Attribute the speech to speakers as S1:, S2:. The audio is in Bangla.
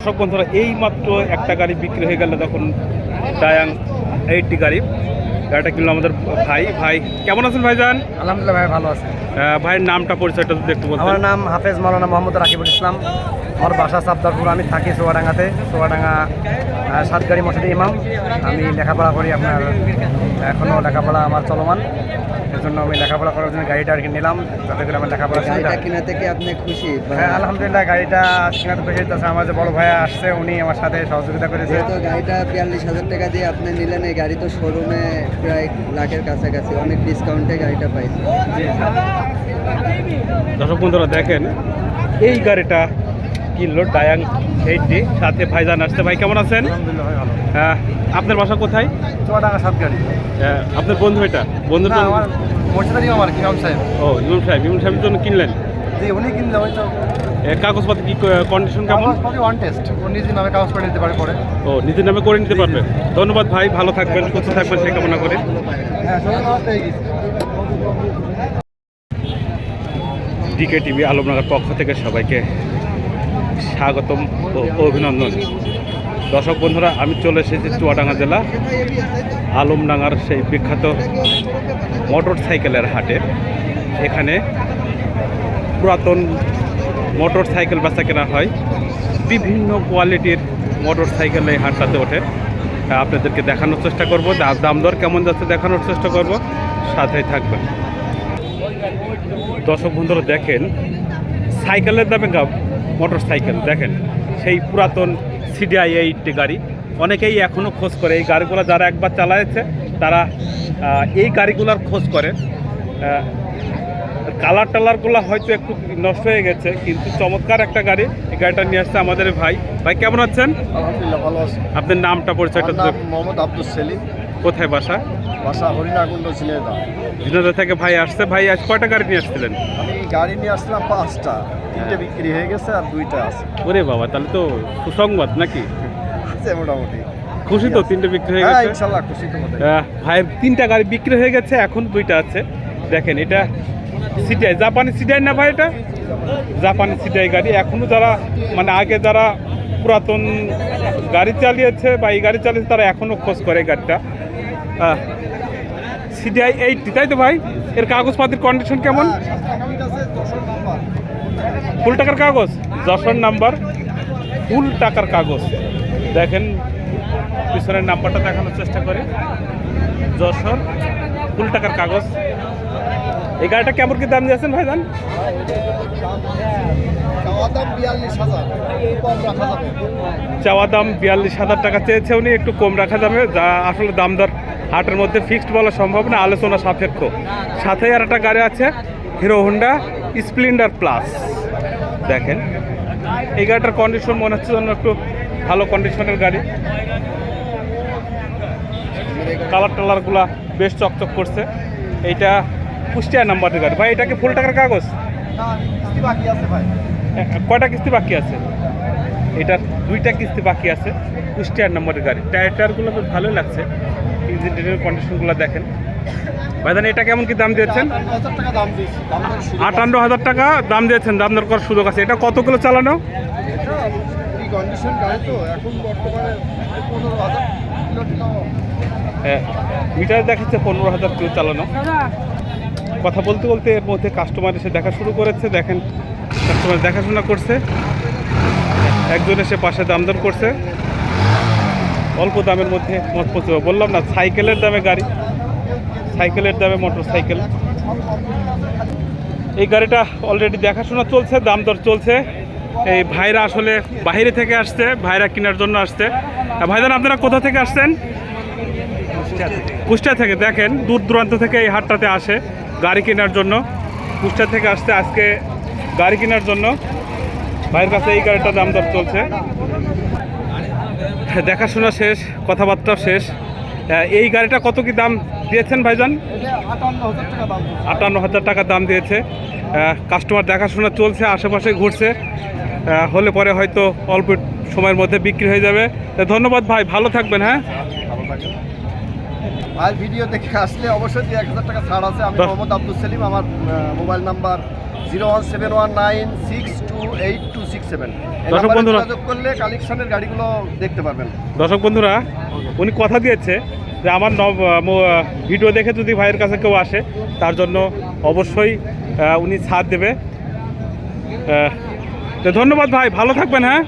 S1: দর্শক বন্ধুরা এই মাত্র একটা গাড়ি বিক্রি হয়ে গেল তখন ডায়াং এইটটি গাড়ি। গাড়িটা কিনলো আমাদের ভাই। ভাই কেমন আছেন ভাইজান?
S2: আলহামদুলিল্লাহ ভাই ভালো আছে।
S1: ভাইয়ের নামটা পরিচয়টা যদি একটু বলতেন।
S2: আমার নাম হাফেজ মৌলানা মোহাম্মদ রাকিবুল ইসলাম। আমার বাসা সাবদারপুর আমি থাকি সোয়াডাঙ্গাতে সোয়াডাঙ্গা সাতগাড়ি মসজিদে ইমাম। আমি লেখাপড়া করি আপনার এখনও লেখাপড়া আমার চলমান। এর জন্য আমি লেখাপড়া করার জন্য গাড়িটা আর কি নিলাম যাতে করে আমার লেখাপড়া
S3: গাড়িটা। কিনা থেকে আপনি খুশি?
S2: হ্যাঁ আলহামদুলিল্লাহ গাড়িটা কেনাতে খুশি হইতেছে। আমার যে বড় ভাইয়া আসছে উনি আমার সাথে সহযোগিতা করেছে।
S3: তো গাড়িটা বিয়াল্লিশ হাজার টাকা দিয়ে আপনি নিলেন এই গাড়ি তো শোরুমে প্রায় লাখের কাছাকাছি। অনেক ডিসকাউন্টে গাড়িটা পাইছে।
S1: দর্শক বন্ধুরা দেখেন এই গাড়িটা কিনলো ডায়াং এইটটি সাথে ভাইজান আসছে। ভাই কেমন আছেন? আহ, আপনার বাসা কোথায়?
S2: সোয়াডাঙ্গা সাতগাড়ি
S1: আহ, আপনার বন্ধু এটা? বন্ধু
S2: না আমার মসজিদের ইমাম আর কি ইমাম সাহেব।
S1: ও ইমন সাহেব ইমন সাহেবের জন্য কিনলেন?
S2: জি উনি কিনলে ওই তো
S1: কাগজপত্র কি কন্ডিশন কেমন?
S2: ওয়ান টেস্ট ও নিজে নামে কাগজ করে নিতে পারে পরে।
S1: ও নিজের নামে করে নিতে পারবেন ধন্যবাদ ভাই ভালো থাকবেন সুস্থ থাকবেন সেই কামনা করে।
S2: হ্যাঁ
S1: ডিকে টিভি আলমনগর পক্ষ থেকে সবাইকে স্বাগতম ও অভিনন্দন। দর্শক বন্ধুরা, আমি চলে এসেছি চুয়াডাঙ্গা জেলা, আলমডাঙ্গার সেই বিখ্যাত মোটর সাইকেলের হাটে। এখানে পুরাতন মোটর সাইকেল বেচা কেনা হয়। বিভিন্ন কোয়ালিটির মোটর সাইকেল এই হাটটাতে ওঠে। আপনাদেরকে দেখানোর চেষ্টা করব, দাম দর কেমন যাচ্ছে দেখানোর চেষ্টা করব, সাথেই থাকবেন। দর্শক বন্ধুরা, দেখেন, সাইকেলের দামে মোটর সাইকেল দেখেন সেই পুরাতন সিডিআই এইটটি গাড়ি। অনেকেই এখনও খোঁজ করে এই গাড়িগুলো যারা একবার চালায়েছে তারা এই গাড়িগুলোর খোঁজ করে কালার টালারগুলো হয়তো একটু নষ্ট হয়ে গেছে কিন্তু চমৎকার একটা গাড়ি এই গাড়িটা নিয়ে আসছে আমাদের ভাই। ভাই কেমন আছেন?
S2: আলহামদুলিল্লাহ ভালো আছে।
S1: আপনার নামটা
S2: নাম মোহাম্মদ আব্দুল সেলিম।
S1: কোথায় বাসা?
S2: বাসা হরিণাকুণ্ড ঝিনেদা
S1: দিনাজা থেকে ভাই আসছে। ভাই আজ কয়টা গাড়ি নিয়ে আসছিলেন?
S2: আমি গাড়ি নিয়ে আসলাম পাঁচটা। তিনটে বিক্রি হয়ে গেছে আর দুইটা আছে।
S1: ওরে বাবা তাহলে তো সুসংবাদ নাকি?
S2: মোটামুটি।
S1: খুশি তো তিনটে বিক্রি হয়ে
S2: হ্যাঁ
S1: গেছে?
S2: ইনশাল্লাহ খুশি তো
S1: ভাইয়ের তিনটা গাড়ি বিক্রি হয়ে গেছে এখন দুইটা আছে। দেখেন এটা সিটাই জাপানি সিটাই না ভাই এটা? জাপানি সিটাই গাড়ি। এখনও যারা মানে আগে যারা পুরাতন গাড়ি চালিয়েছে বা এই গাড়ি চালিয়েছে তারা এখনও খোঁজ করে গাড়িটা। সিটিআই এইটটি তাই তো ভাই? এর কাগজপাতির কন্ডিশন কেমন? ফুল টাকার কাগজ? যশোর নাম্বার ফুল টাকার কাগজ। দেখেন পিছনের নাম্বারটা দেখানোর চেষ্টা করি। যশোর ফুল টাকার কাগজ। এই গাড়িটা কেমন কি দাম দিয়েছেন ভাই জান? চাওয়া দাম বিয়াল্লিশ হাজার টাকা চেয়েছে উনি একটু কম রাখা যাবে। যা আসলে দাম দর হাটের মধ্যে ফিক্সড বলা সম্ভব না আলোচনা সাপেক্ষ। সাথে আর একটা গাড়ি আছে হিরো হোন্ডা স্প্লেন্ডার প্লাস দেখেন এই গাড়িটার কন্ডিশন মনে হচ্ছে যেন একটু ভালো কন্ডিশনের গাড়ি। কালার টালারগুলা বেশ চকচক করছে। এইটা কুষ্টিয়া নাম্বারের গাড়ি। ভাই এটা কি ফুল টাকার কাগজ? কয়টা কিস্তি বাকি আছে? এটা দুইটা কিস্তি বাকি আছে। কুষ্টিয়ার নম্বরের গাড়ি। টায়ার টায়ারগুলো তো ভালোই লাগছে। ইঞ্জিন টিনের কন্ডিশনগুলো দেখেন। ভাইদান এটা কেমন কি দাম দিয়েছেন? আটান্ন হাজার টাকা দাম দিয়েছেন। দাম দর করার সুযোগ আছে। এটা কতগুলো চালানো? হ্যাঁ মিটার দেখাচ্ছে পনেরো হাজার কিলো চালানো। কথা বলতে বলতে এর মধ্যে কাস্টমার এসে দেখা শুরু করেছে। দেখেন কাস্টমার দেখাশোনা করছে। একজন এসে পাশে দাম দর করছে। অল্প দামের মধ্যে মোট পঁচিশ বললাম না সাইকেলের দামে গাড়ি সাইকেলের দামে মোটর সাইকেল এই গাড়িটা অলরেডি দেখাশোনা চলছে দাম দর চলছে। এই ভাইরা আসলে বাইরে থেকে আসছে ভাইরা কেনার জন্য আসছে। ভাইজান আপনারা কোথা থেকে আসছেন? কুষ্টিয়া থেকে দেখেন দূর দূরান্ত থেকে এই হাটটাতে আসে গাড়ি কেনার জন্য। কুষ্টিয়া থেকে আসছে আজকে গাড়ি কেনার জন্য। ভাইয়ের কাছে এই গাড়িটার দাম দর চলছে। দেখাশোনা শেষ, কথাবার্তা শেষ। এই গাড়িটা কত কি দাম দিয়েছেন ভাইজান? আটান্ন হাজার টাকা দাম দিয়েছে। কাস্টমার দেখাশোনা চলছে, আশেপাশে ঘুরছে। হলে পরে হয়তো অল্প সময়ের মধ্যে বিক্রি হয়ে যাবে। ধন্যবাদ ভাই, ভালো থাকবেন হ্যাঁ?
S4: আর ভিডিও দেখে আসলে অবশ্যই দু এক হাজার টাকা ছাড় আছে। আমি মোহাম্মদ আব্দুল সেলিম আমার mobile number zero one seven one nine six two eight two six seven.
S1: দর্শক বন্ধুরা-
S4: যোগাযোগ করলে কালেকশনের গাড়িগুলো দেখতে পারবেন।
S1: দর্শক বন্ধুরা উনি কথা দিয়েছে যে আমার নব- ভিডিও দেখে যদি ভাইয়ের কাছে কেউ আসে তার জন্য অবশ্যই উনি ছাড় দেবে। ধন্যবাদ ভাই ভালো থাকবেন হ্যাঁ?